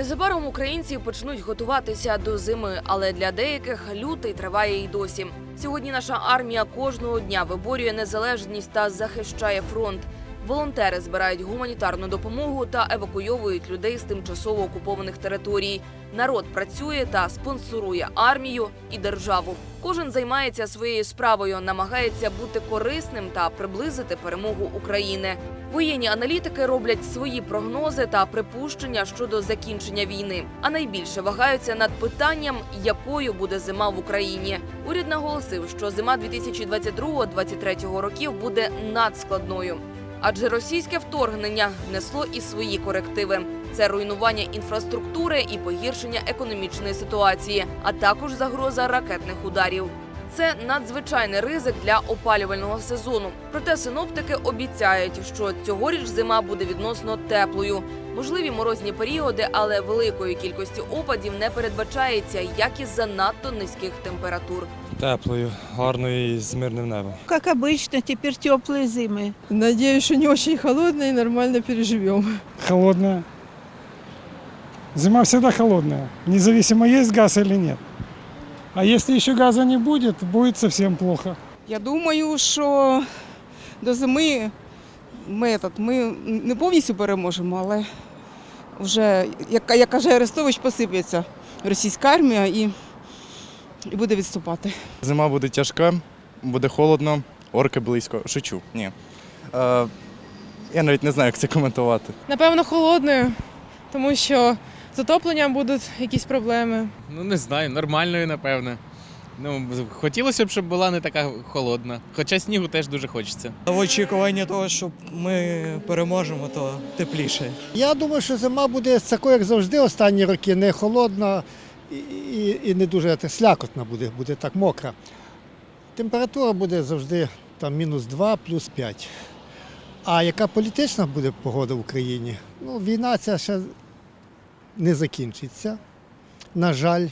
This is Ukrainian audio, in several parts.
Незабаром українці почнуть готуватися до зими, але для деяких лютий триває й досі. Сьогодні наша армія кожного дня виборює незалежність та захищає фронт. Волонтери збирають гуманітарну допомогу та евакуйовують людей з тимчасово окупованих територій. Народ працює та спонсорує армію і державу. Кожен займається своєю справою, намагається бути корисним та приблизити перемогу України. Воєнні аналітики роблять свої прогнози та припущення щодо закінчення війни, а найбільше вагаються над питанням, якою буде зима в Україні. Уряд наголосив, що зима 2022-2023 років буде надскладною. Адже російське вторгнення несло і свої корективи: це руйнування інфраструктури і погіршення економічної ситуації, а також загроза ракетних ударів. Це надзвичайний ризик для опалювального сезону. Проте синоптики обіцяють, що цьогоріч зима буде відносно теплою. Можливі морозні періоди, але великої кількості опадів не передбачається, як і занадто низьких температур. Теплою, гарною і з мирним небом. Как обычно, теперь теплые зимы. Надеюсь, что не очень холодно и нормально переживем. холодная. Зима всегда холодная, независимо есть газ или нет. А если еще газа не будет, будет совсем плохо. Я думаю, що до зими ми, этот, ми не повністю переможемо, але вже, як, як каже Арестович, посипеться російська армія і, І буде відступати. Зима буде тяжка, буде холодно, орки близько. Шучу, ні. Е, я навіть не знаю, як це коментувати. Напевно, холодною, тому що з отопленням будуть якісь проблеми. Ну не знаю, нормальною, напевне. Ну, хотілося б, щоб була не така холодна. Хоча снігу теж дуже хочеться. В очікуванні того, що ми переможемо, то тепліше. Я думаю, що зима буде такою, як завжди, останні роки, не холодна і, і, і не дуже слякотна буде, буде так мокра. Температура буде завжди там мінус 2, плюс 5. А яка політична буде погода в Україні? Ну, війна ця ще не закінчиться. На жаль.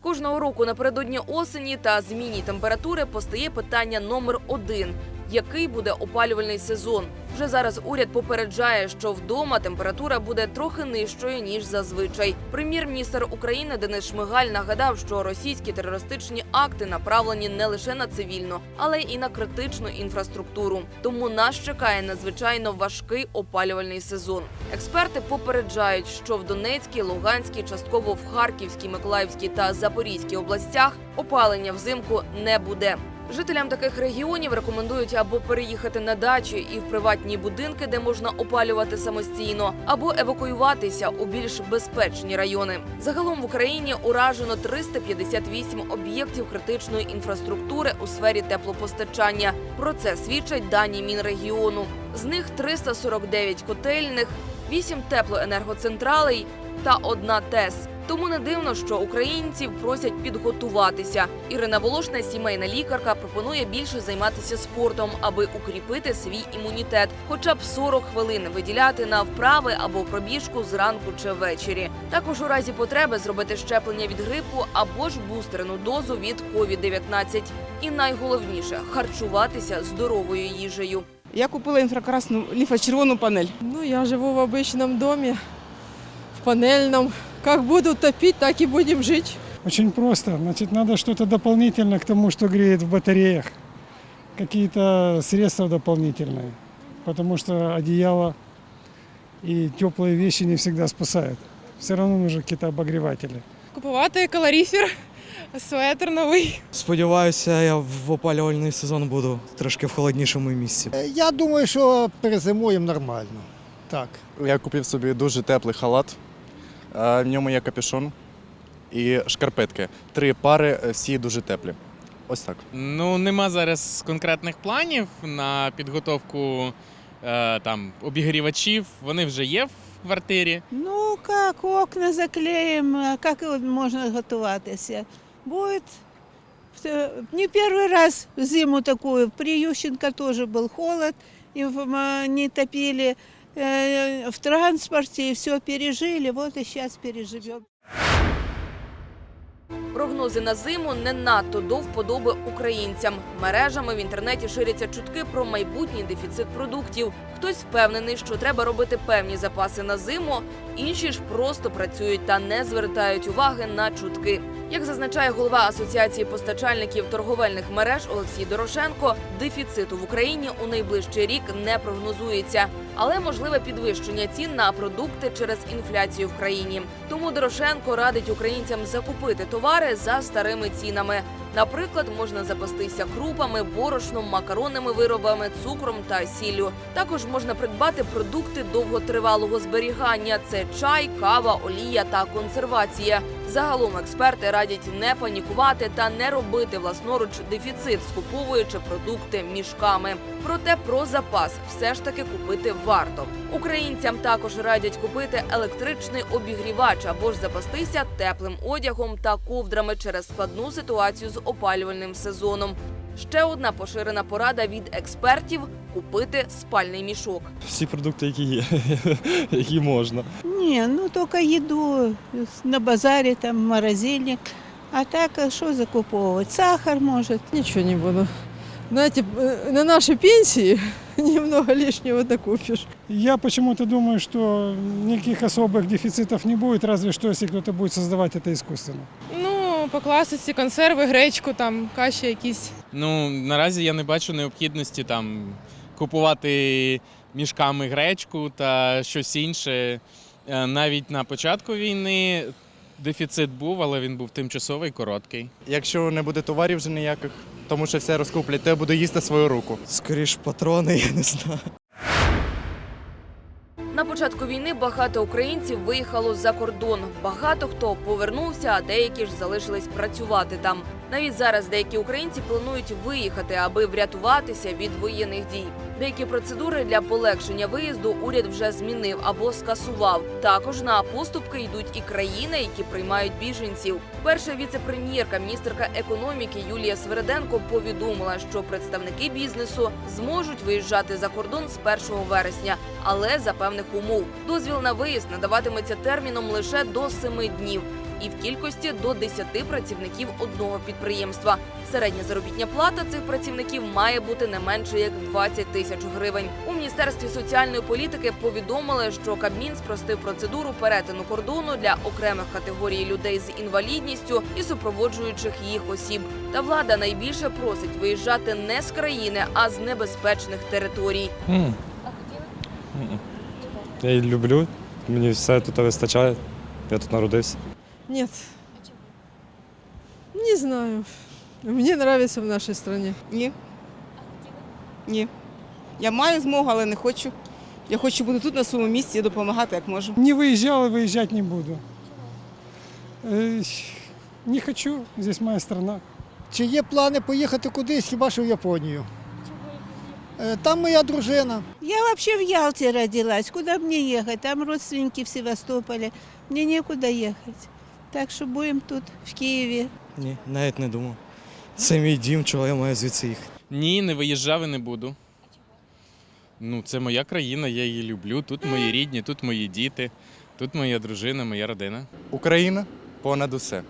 Кожного року напередодні осені та зміні температури постає питання номер один: який буде опалювальний сезон? Вже зараз уряд попереджає, що вдома температура буде трохи нижчою ніж зазвичай. Прем'єр-міністр України Денис Шмигаль нагадав, що російські терористичні акти направлені не лише на цивільну, але й на критичну інфраструктуру. Тому нас чекає надзвичайно важкий опалювальний сезон. Експерти попереджають, що в Донецькій, Луганській, частково в Харківській, Миколаївській та Запорізькій областях опалення взимку не буде. Жителям таких регіонів рекомендують або переїхати на дачі і в приватні будинки, де можна опалювати самостійно, або евакуюватися у більш безпечні райони. Загалом в Україні уражено 358 об'єктів критичної інфраструктури у сфері теплопостачання. Про це свідчать дані Мінрегіону. З них 349 котельних, 8 теплоенергоцентралей та одна ТЕС. Тому не дивно, що українців просять підготуватися. Ірина Волошна, сімейна лікарка, пропонує більше займатися спортом, аби укріпити свій імунітет, хоча б 40 хвилин виділяти на вправи або пробіжку зранку чи ввечері. Також у разі потреби зробити щеплення від грипу або ж бустерну дозу від COVID-19. І найголовніше харчуватися здоровою їжею. Я купила інфракрасну ліфочервону панель. Ну, я живу в обычном доме, в панельном. Как будут топить, так и будем жить. Очень просто. Значит, надо что-то дополнительно к тому, что греет в батареях. Какие-то средства дополнительные. Потому что одеяло и теплые вещи не всегда спасают. Все равно нужны какие-то обогреватели. Купувати калоріфер, светр новий. Сподіваюся, я в опалювальний сезон буду трошки в холоднішому місці. Е, Я думаю, що перезимуємо нормально. Так. Я купив собі дуже теплий халат, е, в ньому є капюшон і шкарпетки. Три пари, е, всі дуже теплі. Ось так. Ну, нема зараз конкретних планів на підготовку е, там обігрівачів. Вони вже є в квартирі. Ну, как окна заклеим, а как вот можно готовиться? Будет э, не первый раз зиму такую. При Ющенко тоже был холод, и в- м, не топили э, в транспорте, и все пережили. Вот и сейчас переживем. Прогнози на зиму не надто до вподоби українцям. Мережами в інтернеті ширяться чутки про майбутній дефіцит продуктів. Хтось впевнений, що треба робити певні запаси на зиму, інші ж просто працюють та не звертають уваги на чутки. Як зазначає голова Асоціації постачальників торговельних мереж Олексій Дорошенко, дефіциту в Україні у найближчий рік не прогнозується, але можливе підвищення цін на продукти через інфляцію в країні. Тому Дорошенко радить українцям закупити товари за старими цінами. Наприклад, можна запастися крупами, борошном, макаронними виробами, цукром та сіллю. Також можна придбати продукти довготривалого зберігання: це чай, кава, олія та консервація. Загалом експерти радять не панікувати та не робити власноруч дефіцит, скуповуючи продукти мішками. Проте про запас все ж таки купити варто. Українцям також радять купити електричний обігрівач або ж запастися теплим одягом та ковдрами через складну ситуацію з опалювальним сезоном. Ще одна поширена порада від експертів купити спальний мішок. Всі продукти, які є, які можна. Не, ну только еду на базаре, там морозильник. А так, а что закуповывать? Сахар, может. Ничего не буду. Знаете, э, на нашей пенсии немного лишнего накупишь. Я почему-то думаю, что никаких особых дефицитов не будет, разве что если кто-то будет создавать это искусственно. Ну, по класиці консерви, гречку, там, каші якісь. Ну, наразі я не бачу необхідності там купувати мішками гречку та щось інше. Е, Навіть на початку війни дефіцит був, але він був тимчасовий, короткий. Якщо не буде товарів вже ніяких, тому що все розкуплять, то я буду їсти свою руку. Скоріш патрони, я не знаю. На початку війни багато українців виїхало за кордон. Багато хто повернувся, а деякі ж залишились працювати там. Навіть зараз деякі українці планують виїхати, аби врятуватися від воєнних дій. Деякі процедури для полегшення виїзду уряд вже змінив або скасував. Також на поступки йдуть і країни, які приймають біженців. Перша віце-прем'єрка, міністерка економіки Юлія Свереденко повідомила, що представники бізнесу зможуть виїжджати за кордон з 1 вересня, але за певних умов. Дозвіл на виїзд надаватиметься терміном лише до 7 днів. І в кількості до 10 працівників одного підприємства. Середня заробітня плата цих працівників має бути не менше як 20 тисяч гривень. У міністерстві соціальної політики повідомили, що Кабмін спростив процедуру перетину кордону для окремих категорій людей з інвалідністю і супроводжуючих їх осіб. Та влада найбільше просить виїжджати не з країни, а з небезпечних територій. Я люблю, мені все тут вистачає. Я тут народився. Нет. Не знаю. Мне нравится в нашей стране. Ні. Ні. Я маю змогу, але не хочу. Я хочу бути тут на своєму місці і допомагати як можу. Не выезжал и выезжать не буду. Э, Не хочу, здесь моя страна. Чи є плани поїхати кудись, хіба що в Японію? Е, Там моя дружина. Я вообще в Ялте родилась. Куда мне ехать? Там родственники в Севастополе. Мне некуда ехать. Так що будем тут, в Києві. Ні, навіть не думав. Це мій дім, чого я маю звідси їхати. Ні, не виїжджав і не буду. Ну, це моя країна, я її люблю. Тут мої рідні, тут мої діти, тут моя дружина, моя родина. Україна понад усе.